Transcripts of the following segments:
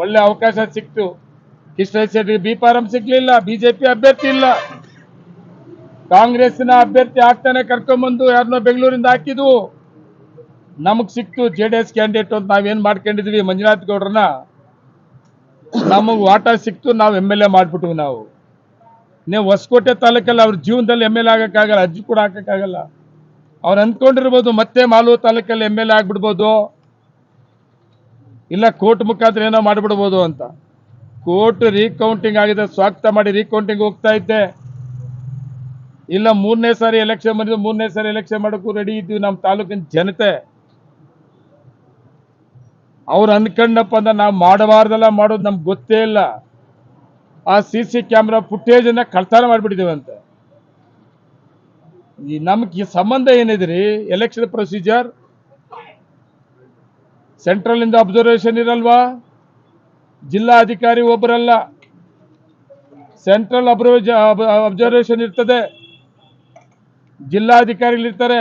ಒಳ್ಳೆ ಅವಕಾಶ ಸಿಕ್ತು. ಕೃಷ್ಣ ಶೆಟ್ಟಿ ಬಿ ಫಾರಂ ಸಿಗ್ಲಿಲ್ಲ, ಬಿಜೆಪಿ ಅಭ್ಯರ್ಥಿ ಇಲ್ಲ. ಕಾಂಗ್ರೆಸ್ನ ಅಭ್ಯರ್ಥಿ ಆಗ್ತಾನೆ ಕರ್ಕೊಂಬಂದು ಯಾರನ್ನೋ ಬೆಂಗಳೂರಿಂದ ಹಾಕಿದ್ವು. ನಮಗ್ ಸಿಕ್ತು ಜೆ ಡಿ ಎಸ್ ಕ್ಯಾಂಡಿಡೇಟ್ ಅಂತ ನಾವೇನ್ ಮಾಡ್ಕೊಂಡಿದ್ವಿ ಮಂಜುನಾಥ್ ಗೌಡ್ರನ್ನ. ನಮಗ್ ವಾಟ ಸಿಕ್ತು, ನಾವು ಎಂ ಎಲ್ ಎ ಮಾಡ್ಬಿಟ್ವಿ ನಾವು. ನೀವು ಹೊಸಕೋಟೆ ತಾಲೂಕಲ್ಲಿ ಅವ್ರ ಜೀವನದಲ್ಲಿ ಎಂ ಎಲ್ ಎ ಆಗಕ್ಕಾಗಲ್ಲ ಅಜ್ಜಿ ಕೂಡ ಹಾಕಕ್ಕಾಗಲ್ಲ. ಅವ್ರು ಅಂದ್ಕೊಂಡಿರ್ಬೋದು ಮತ್ತೆ ಮಾಲೂರು ತಾಲೂಕಲ್ಲಿ ಎಂ ಎಲ್ ಎ ಆಗ್ಬಿಡ್ಬೋದು. ಇಲ್ಲ ಕೋರ್ಟ್ ಮುಖಾಂತರ ಏನೋ ಮಾಡಿಬಿಡ್ಬೋದು ಅಂತ. ಕೋರ್ಟ್ ರೀಕೌಂಟಿಂಗ್ ಆಗಿದೆ, ಸ್ವಾಗತ ಮಾಡಿ ರೀಕೌಂಟಿಂಗ್ ಹೋಗ್ತಾ ಇದ್ದೆ. ಇಲ್ಲ, ಮೂರನೇ ಸಾರಿ ಎಲೆಕ್ಷನ್ ಬಂದಿದ್ದು, ಮೂರನೇ ಸಾರಿ ಎಲೆಕ್ಷನ್ ಮಾಡೋಕ್ಕೂ ರೆಡಿ ಇದ್ದೀವಿ ನಮ್ಮ ತಾಲೂಕಿನ ಜನತೆ. ಅವ್ರು ಅನ್ಕಂಡಪ್ಪ ಅಂದ್ರೆ ನಾವು ಮಾಡಬಾರ್ದಲ್ಲ, ಮಾಡೋದು ನಮ್ಗೆ ಗೊತ್ತೇ ಇಲ್ಲ. ಆ ಸಿ ಸಿ ಕ್ಯಾಮ್ರಾ ಫುಟೇಜನ್ನ ಕಳ್ತಾನ ಈ ನಮ್ಗೆ ಸಂಬಂಧ ಏನಿದ್ರಿ ಎಲೆಕ್ಷನ್ ಪ್ರೊಸೀಜರ್ ಸೆಂಟ್ರಲ್ ಇಂದ ಅಬ್ಸರ್ವೇಷನ್ ಇರಲ್ವಾ? ಜಿಲ್ಲಾ ಅಧಿಕಾರಿ ಒಬ್ಬರಲ್ಲ ಸೆಂಟ್ರಲ್ ಅಬ್ಸರ್ವೇಷನ್ ಇರ್ತದೆ. ಜಿಲ್ಲಾಧಿಕಾರಿಗಳಿರ್ತಾರೆ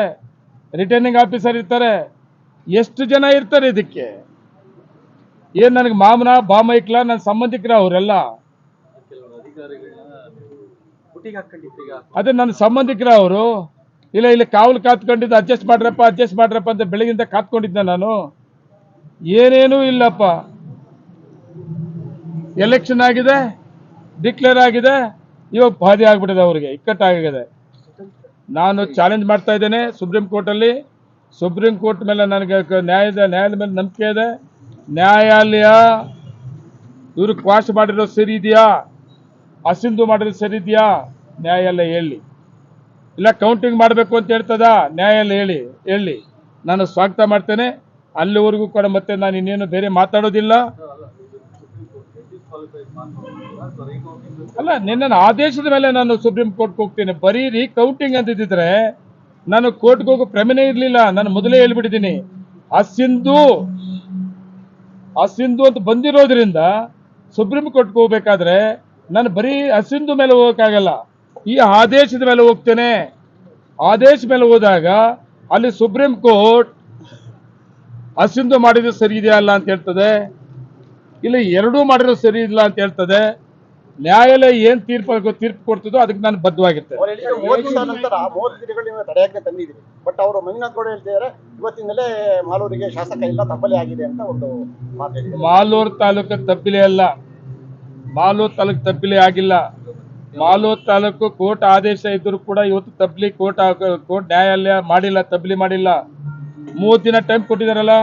ರಿಟರ್ನಿಂಗ್ ಆಫೀಸರ್ ಇರ್ತಾರೆ. ಎಷ್ಟು ಜನ ಇರ್ತಾರೆ ಇದಕ್ಕೆ? ಏನ್ ನನಗೆ ಮಾಮನ, ಬಾಮೈಕ್ಲ ನನ್ನ ಸಂಬಂಧಿಕರ ಅವರೆಲ್ಲ? ಅದೇ ನನ್ನ ಸಂಬಂಧಿಕರ ಅವರು. ಇಲ್ಲ, ಇಲ್ಲಿ ಕಾವಲು ಕಾತ್ಕೊಂಡಿದ್ದು ಅಡ್ಜಸ್ಟ್ ಮಾಡ್ರಪ್ಪ ಅಡ್ಜಸ್ಟ್ ಮಾಡ್ರಪ್ಪ ಅಂತ ಬೆಳಗಿಂದ ಕಾತ್ಕೊಂಡಿದ್ದೆ ನಾನು. ಏನೇನೂ ಇಲ್ಲಪ್ಪ. ಎಲೆಕ್ಷನ್ ಆಗಿದೆ ಡಿಕ್ಲೇರ್ ಆಗಿದೆ, ಇವಾಗ ಬಾಧೆ ಆಗ್ಬಿಟ್ಟಿದೆ ಅವರಿಗೆ, ಇಕ್ಕಟ್ಟಾಗಿದೆ. ನಾನು ಚಾಲೆಂಜ್ ಮಾಡ್ತಾ ಇದ್ದೇನೆ ಸುಪ್ರೀಂ ಕೋರ್ಟಲ್ಲಿ ಸುಪ್ರೀಂ ಕೋರ್ಟ್ ಮೇಲೆ ನನಗೆ ನ್ಯಾಯ ನ್ಯಾಯದ ನ್ಯಾಯದ ಮೇಲೆ ನಂಬಿಕೆ ಇದೆ. ನ್ಯಾಯಾಲಯ, ಇವರು ಕ್ವಾಶ್ ಮಾಡಿರೋದು ಸರಿ ಇದೆಯಾ? ಅಸಿಂಧು ಮಾಡಿರೋದು ಸರಿ ಇದೆಯಾ? ನ್ಯಾಯಾಲಯ ಹೇಳಿ. ಇಲ್ಲ ಕೌಂಟಿಂಗ್ ಮಾಡಬೇಕು ಅಂತ ಹೇಳ್ತದ? ನ್ಯಾಯಾಲಯ ಹೇಳಿ ಹೇಳಿ. ನಾನು ಸ್ವಾಗತ ಮಾಡ್ತೇನೆ. ಅಲ್ಲಿವರೆಗೂ ಕೂಡ ಮತ್ತೆ ನಾನು ಇನ್ನೇನು ಬೇರೆ ಮಾತಾಡೋದಿಲ್ಲ. ಅಲ್ಲ, ನಿನ್ನ ಆದೇಶದ ಮೇಲೆ ನಾನು ಸುಪ್ರೀಂ ಕೋರ್ಟ್ಗೆ ಹೋಗ್ತೀನಿ. ಬರೀ ರೀಕೌಂಟಿಂಗ್ ಅಂತಿದ್ರೆ ನಾನು ಕೋರ್ಟ್ಗೆ ಹೋಗೋ ಪ್ರಮೇನೆ ಇರಲಿಲ್ಲ. ನಾನು ಮೊದಲೇ ಹೇಳ್ಬಿಟ್ಟಿದ್ದೀನಿ. ಆ ಸಿಂಧು ಅಂತ ಬಂದಿರೋದ್ರಿಂದ ಸುಪ್ರೀಂ ಕೋರ್ಟ್ಗೆ ಹೋಗ್ಬೇಕಾದ್ರೆ ನಾನು ಬರೀ ಅಸಿಂಧು ಮೇಲೆ ಹೋಗೋಕ್ಕಾಗಲ್ಲ. ಈ ಆದೇಶದ ಮೇಲೆ ಹೋಗ್ತೇನೆ. ಆದೇಶ ಮೇಲೆ ಹೋದಾಗ ಅಲ್ಲಿ ಸುಪ್ರೀಂ ಕೋರ್ಟ್ ಅಸಿಂಧು ಮಾಡಿದ್ರೆ ಸರಿ ಇದೆಯಾ ಅಲ್ಲ ಅಂತ ಹೇಳ್ತದೆ. ಇಲ್ಲ ಎರಡೂ ಮಾಡಿದ್ರೆ ಸರಿ ಇಲ್ಲ ಅಂತ ಹೇಳ್ತದೆ. ನ್ಯಾಯಾಲಯ ಏನ್ ತೀರ್ಪು ತೀರ್ಪು ಕೊಡ್ತದೋ ಅದಕ್ಕೆ ನಾನು ಬದ್ಧವಾಗಿರ್ತೇನೆ. ಬಟ್ ಅವರು ಮಂಜುನಾಥ್ ಗೌಡ ಹೇಳ್ತಿದ್ದಾರೆ ಇವತ್ತಿನಲ್ಲೇ ಮಾಲೂರಿಗೆ ಶಾಸಕ ಇಲ್ಲ ತಪ್ಪಲೆ ಆಗಿದೆ ಅಂತ ಒಂದು ಮಾಲೂರು ತಾಲೂಕು ತಪ್ಪಿಲೆ ಅಲ್ಲ. ಮಾಲೂರು ತಾಲೂಕು ತಪ್ಪಿಲೆ ಆಗಿಲ್ಲ. ಮಾಲೂರು ತಾಲೂಕು ಕೋರ್ಟ್ ಆದೇಶ ಇದ್ರೂ ಕೂಡ ಇವತ್ತು ತಬ್ಲಿ ಕೋರ್ಟ್ ಕೋರ್ಟ್ ನ್ಯಾಯಾಲಯ ಮಾಡಿಲ್ಲ ತಬ್ಲಿ ಮಾಡಿಲ್ಲ. ಮೂವತ್ತು ದಿನ ಟೈಮ್ ಕೊಟ್ಟಿದಾರಲ್ಲ?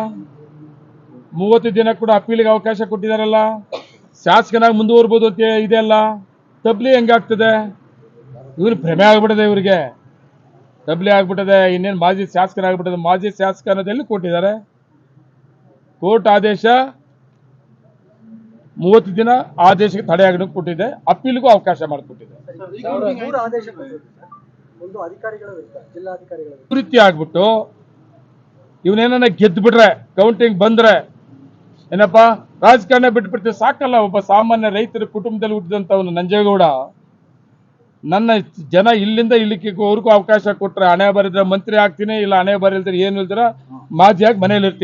ಮೂವತ್ತು ದಿನ ಕೂಡ ಅಪೀಲಿಗೆ ಅವಕಾಶ ಕೊಟ್ಟಿದಾರಲ್ಲ? ಶಾಸಕನಾಗಿ ಮುಂದುವರ್ಬೋದು ಅಂತ ಇದೆ ಅಲ್ಲ? ತಬ್ಲಿ ಹೆಂಗಾಗ್ತದೆ ಇವ್ರಿಗೆ ಭ್ರಮೆ ಆಗ್ಬಿಟ್ಟದೆ ಇವರಿಗೆ. ತಬ್ಲಿ ಆಗ್ಬಿಟ್ಟದೆ ಇನ್ನೇನು ಮಾಜಿ ಶಾಸಕರಾಗ್ಬಿಟ್ಟದೆ ಮಾಜಿ ಶಾಸಕ ಅನ್ನೋದೆಲ್ಲಿ ಕೊಟ್ಟಿದ್ದಾರೆ ಕೋರ್ಟ್ ಆದೇಶ ಮೂವತ್ತು ದಿನ ಆದೇಶಕ್ಕೆ ತಡೆಯಾಗಲು ಕೊಟ್ಟಿದೆ. ಅಪೀಲ್ಗೂ ಅವಕಾಶ ಮಾಡಿಕೊಟ್ಟಿದೆ. ವೃತ್ತಿ ಆಗ್ಬಿಟ್ಟು ಇವನೇನ ಗೆದ್ದು ಬಿಟ್ರೆ ಕೌಂಟಿಂಗ್ ಬಂದ್ರೆ ಏನಪ್ಪ ರಾಜಕಾರಣ ಬಿಟ್ಬಿಡ್ತೀವಿ ಸಾಕಲ್ಲ ಒಬ್ಬ ಸಾಮಾನ್ಯ ರೈತರ ಕುಟುಂಬದಲ್ಲಿ ಹುಟ್ಟಿದಂಥವನು ನಂಜೇಗೌಡ. ನನ್ನ ಜನ ಇಲ್ಲಿಂದ ಇಲ್ಲಿಗೆ ಅವ್ರಿಗೂ ಅವಕಾಶ ಕೊಟ್ರೆ ಹಣೆ ಬರಿದ್ರೆ ಮಂತ್ರಿ ಆಗ್ತೀನಿ ಇಲ್ಲ ಹಣೆ ಬರಿಲ್ದ್ರೆ ಏನು ಇಲ್ದಿರ ಮಾಜಿಯಾಗಿ ಮನೇಲಿ ಇರ್ತೀನಿ